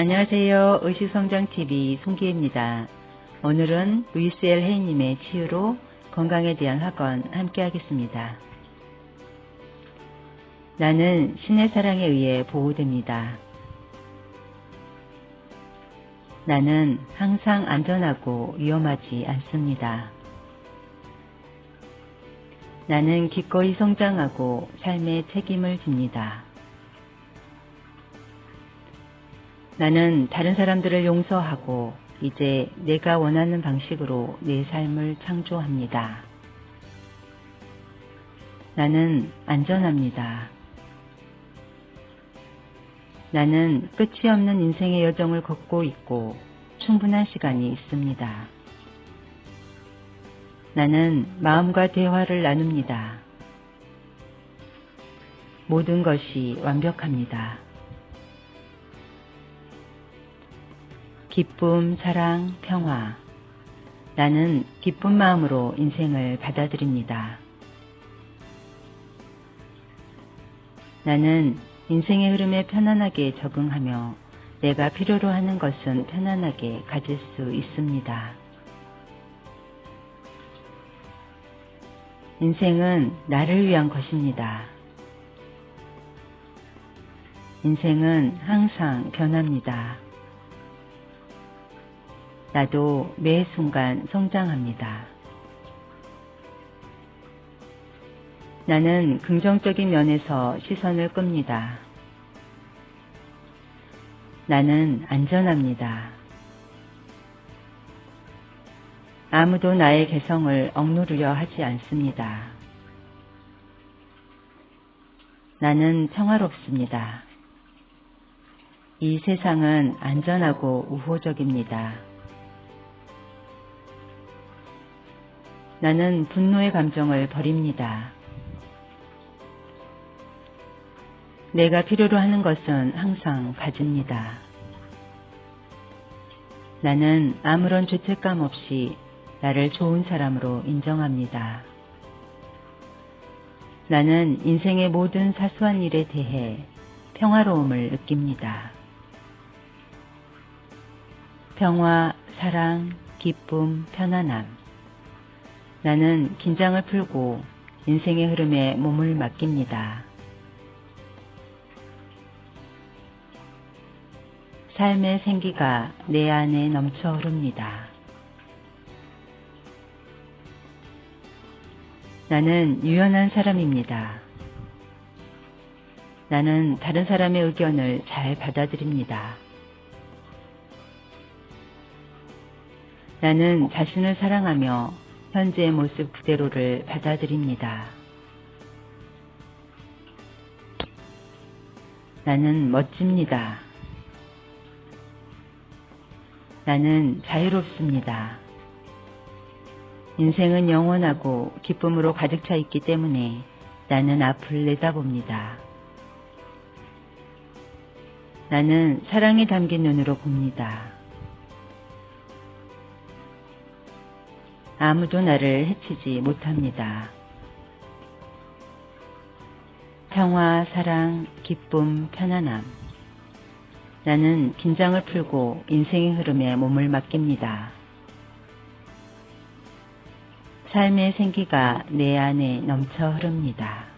안녕하세요. 의식성장TV 송기혜입니다. 오늘은 루이스 엘 헤이님의 치유로 건강에 대한 학원 함께 하겠습니다. 나는 신의 사랑에 의해 보호됩니다. 나는 항상 안전하고 위험하지 않습니다. 나는 기꺼이 성장하고 삶의 책임을 집니다. 나는 다른 사람들을 용서하고 이제 내가 원하는 방식으로 내 삶을 창조합니다. 나는 안전합니다. 나는 끝이 없는 인생의 여정을 걷고 있고 충분한 시간이 있습니다. 나는 마음과 대화를 나눕니다. 모든 것이 완벽합니다. 기쁨, 사랑, 평화. 나는 기쁜 마음으로 인생을 받아들입니다. 나는 인생의 흐름에 편안하게 적응하며 내가 필요로 하는 것은 편안하게 가질 수 있습니다. 인생은 나를 위한 것입니다. 인생은 항상 변합니다. 나도 매 순간 성장합니다. 나는 긍정적인 면에서 시선을 끕니다. 나는 안전합니다. 아무도 나의 개성을 억누르려 하지 않습니다. 나는 평화롭습니다. 이 세상은 안전하고 우호적입니다. 나는 분노의 감정을 버립니다. 내가 필요로 하는 것은 항상 가집니다. 나는 아무런 죄책감 없이 나를 좋은 사람으로 인정합니다. 나는 인생의 모든 사소한 일에 대해 평화로움을 느낍니다. 평화, 사랑, 기쁨, 편안함. 나는 긴장을 풀고 인생의 흐름에 몸을 맡깁니다. 삶의 생기가 내 안에 넘쳐 흐릅니다. 나는 유연한 사람입니다. 나는 다른 사람의 의견을 잘 받아들입니다. 나는 자신을 사랑하며 현재의 모습 그대로를 받아들입니다. 나는 멋집니다. 나는 자유롭습니다. 인생은 영원하고 기쁨으로 가득 차 있기 때문에 나는 앞을 내다봅니다. 나는 사랑이 담긴 눈으로 봅니다. 아무도 나를 해치지 못합니다. 평화, 사랑, 기쁨, 편안함. 나는 긴장을 풀고 인생의 흐름에 몸을 맡깁니다. 삶의 생기가 내 안에 넘쳐 흐릅니다.